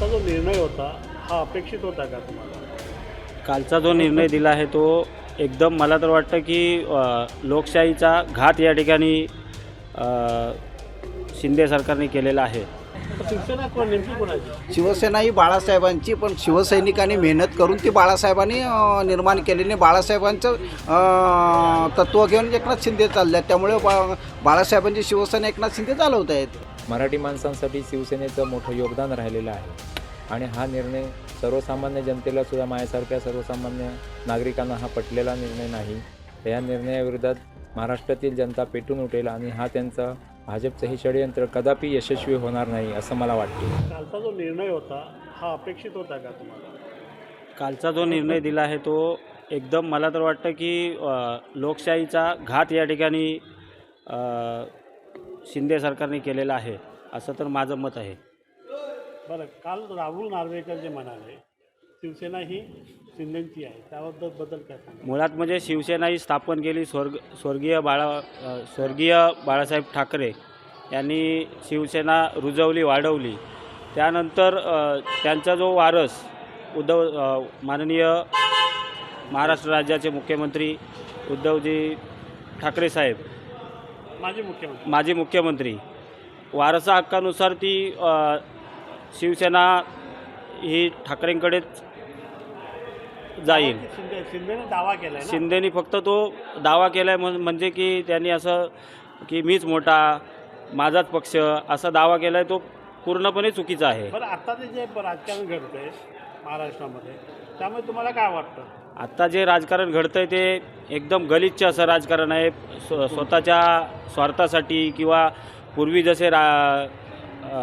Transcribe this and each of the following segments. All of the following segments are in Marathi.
कालचा जो निर्णय होता हा अपेक्षित होता का तुम्हाला? कालचा जो निर्णय दिला आहे तो एकदम मला तर वाटतं की लोकशाहीचा घात या ठिकाणी शिंदे सरकारने केलेला आहे. शिवसेना कोण नेमकी कोणाची? शिवसेना ही बाळासाहेबांची पण शिवसैनिकांनी मेहनत करून ती बाळासाहेबांनी निर्माण केलेली. बाळासाहेबांचं अं, तत्त्व घेऊन एकनाथ शिंदे चालले आहेत. त्यामुळे बा बाळासाहेबांची शिवसेना एकनाथ शिंदे चालवत आहेत मराठी माणसांसाठी शिवसेनेचं मोठं योगदान राहिलेलं आहे. आणि हा निर्णय सर्वसामान्य जनतेला सुद्धा माझ्यासारख्या सर्वसामान्य नागरिकांना हा पटलेला निर्णय नाही. या निर्णयाविरोधात महाराष्ट्रातील जनता पेटून उठेल आणि हा त्यांचा भाजपचं हे षडयंत्र कदापि यशस्वी होणार नाही असं मला वाटते. कालचा जो निर्णय होता हा अपेक्षित होता का तुम्हाला? कालचा जो निर्णय दिला आहे तो एकदम मला तर वाटतं की लोकशाहीचा घात या ठिकाणी शिंदे सरकारने केलेला आहे असं तर माझं मत आहे. बरं काल राहुल नार्वेकर जे म्हणाले शिवसेना ही शिंदेची आहे त्याबद्दल बद्दल काय सांगा मुळात म्हणजे शिवसेना ही स्थापन केली स्वर्ग स्वर्गीय बाळा अ, स्वर्गीय बाळासाहेब ठाकरे यांनी शिवसेना रुजवली वाढवली. त्यानंतर अ, त्यांचा जो वारस उद्धव अ, माननीय महाराष्ट्र राज्याचे मुख्यमंत्री उद्धवजी ठाकरे साहेब माजी मुख्यमंत्री. माजी मुख्यमंत्री. वारसा हक्कानुसार ती अ, शिवसेना ही ठाकरेंकडेच जाईल. शिंदे शिंदेने दावा केलाय ना? शिंदेनी फक्त तो दावा केला आहे म्हणजे की त्यांनी असं की मीच मोठा माझाच पक्ष असा दावा केला आहे तो पूर्णपणे चुकीचा आहे. बरं आता ते जे राजकारण घडतंय महाराष्ट्रामध्ये त्यामुळे तुम्हाला काय वाटतं? आत्ता जे राजकारण घडतं आहे ते एकदम गलिच्छ असं राजकारण आहे. स्व स्वतःच्या स्वार्थासाठी किंवा पूर्वी जसे रा अ,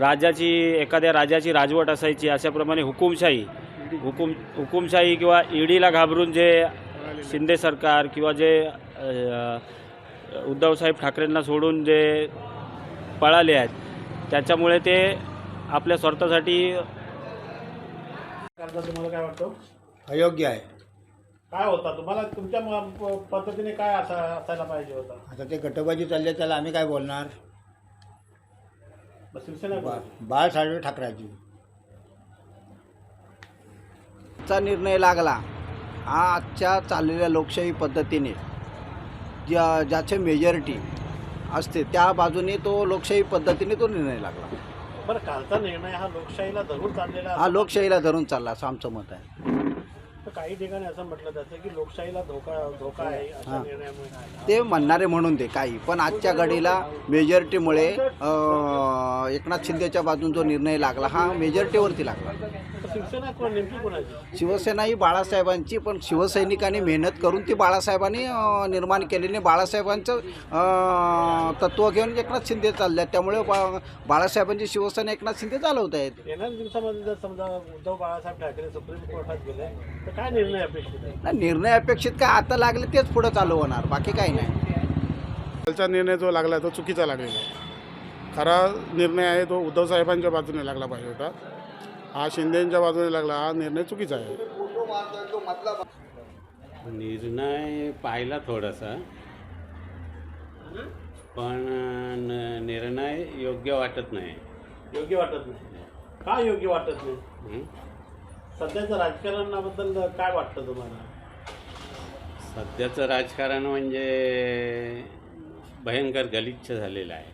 राजाची एखाद्या राजाची राजवट असायची अशाप्रमाणे हुकुमशाही हुकुम हुकुमशाही किंवा ईडीला घाबरून जे शिंदे सरकार किंवा जे उद्धवसाहेब ठाकरेंना सोडून जे पळाले आहेत त्याच्यामुळे ते आपल्या स्वार्थासाठी तुम्हाला काय वाटतं? अयोग्य आहे. काय होता? तुम्हाला तुमच्या म- पद्धतीने काय असा असायला पाहिजे होता? आता ते गटबाजी चालले त्याला आम्ही काय बोलणार? मग शिवसेना? बाळासाहेब ठाकरेजी. चा निर्णय लागला. हा आजच्या चाललेल्या लोकशाही पद्धतीने ज्या ज्याचे मेजॉरिटी असते त्या बाजूने तो लोकशाही पद्धतीने तो निर्णय लागला. बरं कालचा निर्णय हा लोकशाहीला धरून चाललेला हा लोकशाहीला धरून चालला असं आमचं मत आहे. तर काही ठिकाणी असं म्हटलं जातं की लोकशाहीला धोका धोका आहे अशा हां. निर्णयामुळे नाही. ते म्हणणारे म्हणून ते काही पण आजच्या घडीला मेजॉरिटीमुळे अं, एकनाथ शिंदेच्या बाजून जो निर्णय लागला हा मेजॉरिटीवरती लागला शिवसेना कोण नेमकी कोणाची? शिवसेना ही बाळासाहेबांची पण शिवसैनिकांनी मेहनत करून ती बाळासाहेबांनी अं, निर्माण केलेली. बाळासाहेबांचं अं, तत्त्व घेऊन एकनाथ शिंदे चालले आहेत त्यामुळे बा बाळासाहेबांची शिवसेना एकनाथ शिंदे चालवत आहेत येणाऱ्या दिवसामध्ये जर समजा उद्धव बाळासाहेब ठाकरे सुप्रीम कोर्टात गेले तर काय निर्णय अपेक्षित आहे? नाही, निर्णय अपेक्षित काय? आता लागले तेच पुढं चालू होणार. बाकी काही नाही. कालचा निर्णय जो लागला तो चुकीचा लागलेला आहे. खरा निर्णय आहे तो उद्धव साहेबांच्या बाजूने लागला पाहिजे होता. हा शिंदेच्या बाजूने लागला. हा निर्णय चुकीचा आहे. निर्णय पाहिला थोडासा. पण निर्णय योग्य वाटत नाही. योग्य वाटत नाही. का योग्य वाटत नाही? हं? सध्याचं राजकारणाबद्दल काय वाटतं तुम्हाला? सध्याचं राजकारण म्हणजे भयंकर गलिच्छ झालेलं आहे.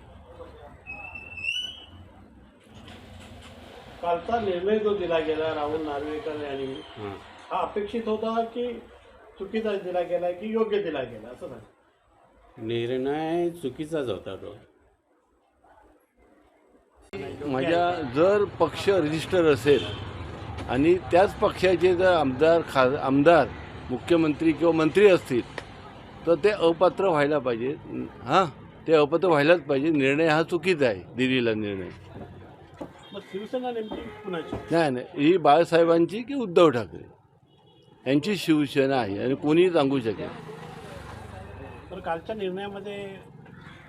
कालचा निर्णय जो दिला गेला राहुल नार्वेकर यांनी हं. हा अपेक्षित होता की चुकीचा दिला गेला की योग्य दिला गेला असं नाही. निर्णय चुकीचाच होता तो. माझ्या जर पक्ष रजिस्टर असेल आणि त्याच पक्षाचे जर आमदार खा आमदार मुख्यमंत्री किंवा मंत्री असतील तर ते अपात्र व्हायला पाहिजे. हां ते अपात्र व्हायलाच पाहिजे. निर्णय हा चुकीचा आहे दिलेला निर्णय. मग शिवसेना नेमकी कुणाची? नाही नाही. ही बाळासाहेबांची की उद्धव ठाकरे? यांची शिवसेना आहे आणि कोणीही सांगू शकेल. तर कालच्या निर्णयामध्ये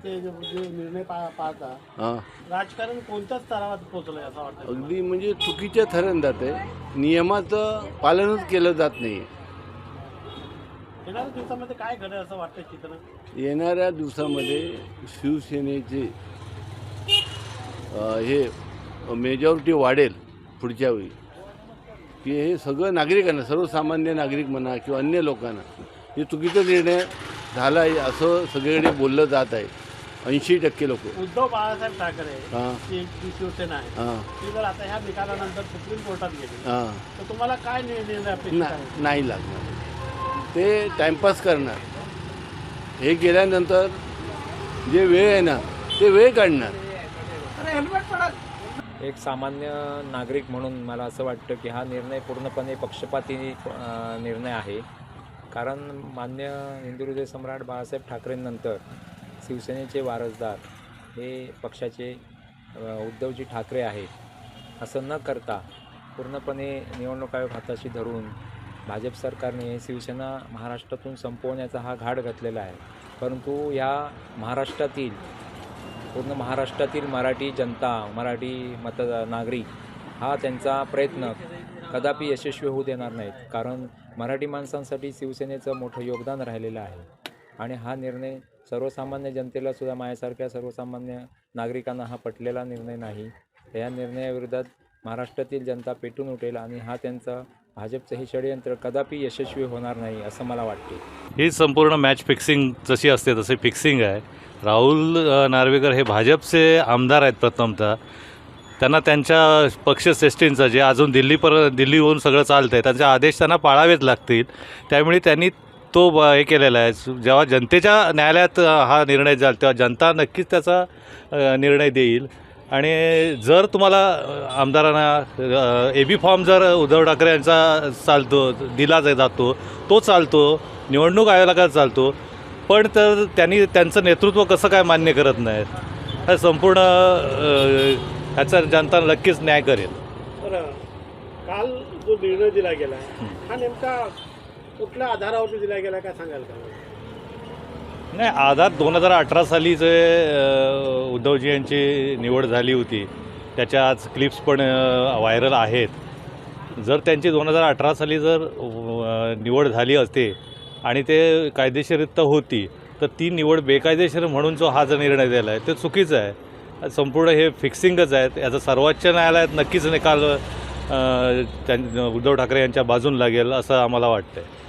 ते जे जे निर्णय पा पाहता हां. राजकारण कोणत्या स्तरावर पोहोचलंय असं वाटतं? अगदी म्हणजे चुकीच्या थरान जात नियमाचं पालनच केलं जात नाही. येणाऱ्या दिवसामध्ये काय घडेल असं वाटतं चित्र? येणाऱ्या दिवसामध्ये शिवसेनेचे अ, हे मेजॉरिटी वाढेल पुढच्या वेळी. की हे सगळं नागरिकांना सर्वसामान्य नागरिक म्हणा किंवा अन्य लोकांना हे चुकीचा निर्णय झाला आहे असं सगळीकडे बोललं जात आहे. ऐंशी टक्के लोक. उद्धव बाळासाहेब ठाकरे हां. जी शिवसेना आहे. हां. ती जर आता ह्या निकालानंतर सुप्रीम कोर्टात गेली हां. तर तुम्हाला काय नि- निर्णय नाही लागणार. ते टाईमपास करणार. हे गेल्यानंतर जे वेळ आहे ना ते वेळ काढणार. एक सामान्य नागरिक म्हणून मला असं वाटतं की हा निर्णय पूर्णपणे पक्षपाती निर्णय आहे. कारण मान्य हिंदू हृदय सम्राट बाळासाहेब ठाकरेंनंतर शिवसेनेचे वारसदार हे पक्षाचे उद्धवजी ठाकरे आहेत. असं न करता पूर्णपणे निवडणूक आयोग हाताशी धरून भाजप सरकारने शिवसेना महाराष्ट्रातून संपवण्याचा हा घाट घातलेला आहे. परंतु या महाराष्ट्रातील पूर्ण महाराष्ट्रातील मराठी जनता मराठी मत नागरिक हा त्यांचा प्रयत्न कदापि यशस्वी होऊ देणार नाहीत. कारण मराठी माणसांसाठी शिवसेनेचं मोठं योगदान राहिलेलं आहे. आणि हा निर्णय सर्वसामान्य जनतेला सुद्धा माझ्यासारख्या सर्वसामान्य नागरिकांना हा पटलेला निर्णय नाही. या निर्णयाविरोधात महाराष्ट्रातील जनता पेटून उठेल आणि हा त्यांचा भाजपचं हे षडयंत्र कदापि यशस्वी होणार नाही असं मला वाटते. ही संपूर्ण मॅच फिक्सिंग जशी असते तसे फिक्सिंग आहे. राहुल नार्वेकर हे भाजपचे आमदार आहेत प्रथमतः. त्यांना त्यांच्या पक्षश्रेष्ठींचं जे अजून दिल्लीपर दिल्लीहून सगळं चालतं आहे त्यांचे आदेश त्यांना पाळावेच लागतील. त्यामुळे त्यांनी तो ब हे केलेला आहे. जेव्हा जनतेच्या न्यायालयात हा निर्णय झाला तेव्हा जनता नक्कीच त्याचा निर्णय देईल. आणि जर तुम्हाला आमदारांना ए बी फॉर्म जर उद्धव ठाकरे यांचा चालतो दिला जा- जातो तो चालतो निवडणूक आयोगाला चालतो पण तर त्यांनी त्यांचं नेतृत्व कसं काय मान्य करत नाहीत? हा संपूर्ण ह्याचा जनता नक्कीच न्याय करेल. बरं. काल जो निर्णय दिला गेला हा नेमका कुठल्या आधारावरती दिला गेला काय सांगाल का नाही आधार दोन हजार अठरा साली जे उद्धवजी यांची निवड झाली होती त्याच्या आज क्लिप्स पण व्हायरल आहेत. जर त्यांची दोन हजार अठरा साली जर निवड झाली असते आणि ते कायदेशीररित्या होती तर ती निवड बेकायदेशीर म्हणून जो हा जो निर्णय दिला आहे ते चुकीचं आहे. संपूर्ण हे फिक्सिंगच आहे. याचा सर्वोच्च न्यायालयात नक्कीच निकाल अ, त्यां उद्धव ठाकरे यांच्या बाजून लागेल असं आम्हाला वाटतं आहे